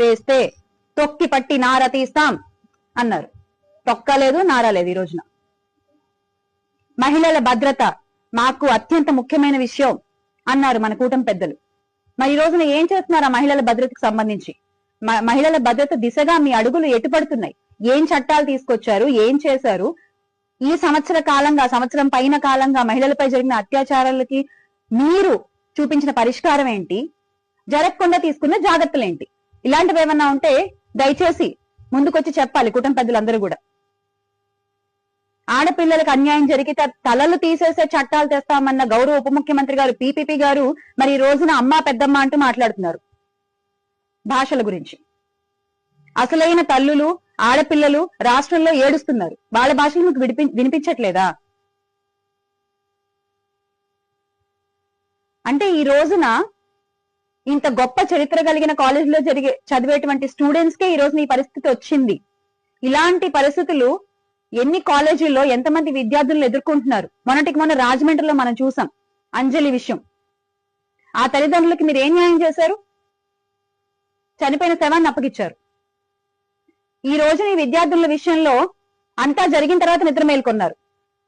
వేస్తే తొక్కి పట్టి నార తీస్తాం అన్నారు. తొక్కలేదు నారలేదు ఈ రోజున. మహిళల భద్రత మాకు అత్యంత ముఖ్యమైన విషయం అన్నారు మన కూటమి పెద్దలు. మరి ఈ రోజున ఏం చేస్తున్నారు ఆ మహిళల భద్రతకు సంబంధించి? మ- మహిళల భద్రత దిశగా మీ అడుగులు ఎటుపడుతున్నాయి ఏం చట్టాలు తీసుకొచ్చారు? ఏం చేశారు? ఈ సంవత్సర కాలంగా సంవత్సరం పైన కాలంగా మహిళలపై జరిగిన అత్యాచారాలకి మీరు చూపించిన పరిష్కారం ఏంటి? జరగకుండా తీసుకున్న జాగ్రత్తలు ఏంటి ఇలాంటివి ఏమన్నా ఉంటే దయచేసి ముందుకొచ్చి చెప్పాలి కుటుంబ పెద్దలందరూ కూడా. ఆడపిల్లలకు అన్యాయం జరిగితే తలలు తీసేసే చట్టాలు తెస్తామన్న గౌరవ ఉప ముఖ్యమంత్రి గారు పీపీపీ గారు మరి ఈ రోజున అమ్మ పెద్దమ్మ అంటూ మాట్లాడుతున్నారు. భాషల గురించి. అసలైన తల్లులు ఆడపిల్లలు రాష్ట్రంలో ఏడుస్తున్నారు. వాళ్ళ భాషలు మీకు విడిపి వినిపించట్లేదా? అంటే ఈ రోజున ఇంత గొప్ప చరిత్ర కలిగిన కాలేజీలో జరిగే చదివేటువంటి స్టూడెంట్స్ కే ఈ రోజు ఈ పరిస్థితి వచ్చింది. ఇలాంటి పరిస్థితులు ఎన్ని కాలేజీల్లో ఎంతమంది విద్యార్థులను ఎదుర్కొంటున్నారు? మొన్నటికి మొన్న రాజమండ్రిలో మనం చూసాం. అంజలి విషయం. ఆ తల్లిదండ్రులకి మీరు ఏం న్యాయం చేశారు? చనిపోయిన శవాన్ని అప్పగిచ్చారు ఈ రోజున ఈ విద్యార్థుల విషయంలో అంతా జరిగిన తర్వాత నిద్ర మేల్కొన్నారు.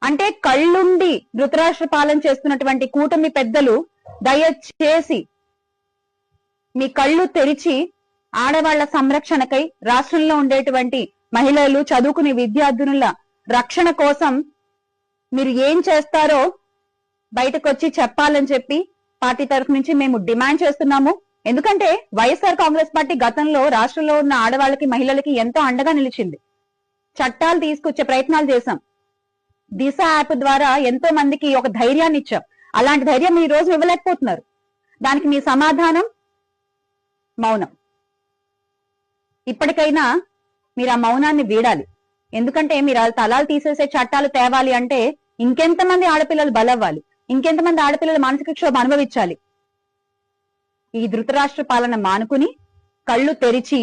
అంటే కళ్ళుండి ధృతరాష్ట్ర పాలన చేస్తున్నటువంటి కూటమి పెద్దలు దయచేసి మీ కళ్ళు తెరిచి ఆడవాళ్ళ సంరక్షణకై రాష్ట్రంలో ఉండేటువంటి మహిళలు చదువుకునే విద్యార్థినుల రక్షణ కోసం మీరు ఏం చేస్తారో బయటకు వచ్చి చెప్పాలని చెప్పి పార్టీ తరఫు నుంచి మేము డిమాండ్ చేస్తున్నాము. ఎందుకంటే వైఎస్ఆర్ కాంగ్రెస్ పార్టీ గతంలో రాష్ట్రంలో ఉన్న ఆడవాళ్ళకి మహిళలకి ఎంతో అండగా నిలిచింది. చట్టాలు తీసుకొచ్చే ప్రయత్నాలు చేశాం. దిశ యాప్ ద్వారా ఎంతో మందికి ఒక ధైర్యాన్ని ఇచ్చాం. అలాంటి ధైర్యం మీ ఈ రోజు ఇవ్వలేకపోతున్నారు. దానికి మీ సమాధానం మౌనం. ఇప్పటికైనా మీరు ఆ మౌనాన్ని వీడాలి. ఎందుకంటే మీరు ఆ తలాలు తీసేసే చట్టాలు తేవాలి అంటే ఇంకెంతమంది ఆడపిల్లలు బలవ్వాలి ఇంకెంతమంది ఆడపిల్లలు మానసిక క్షోభ అనుభవించాలి. ఈ ధృతరాష్ట్ర పాలన మానుకుని కళ్ళు తెరిచి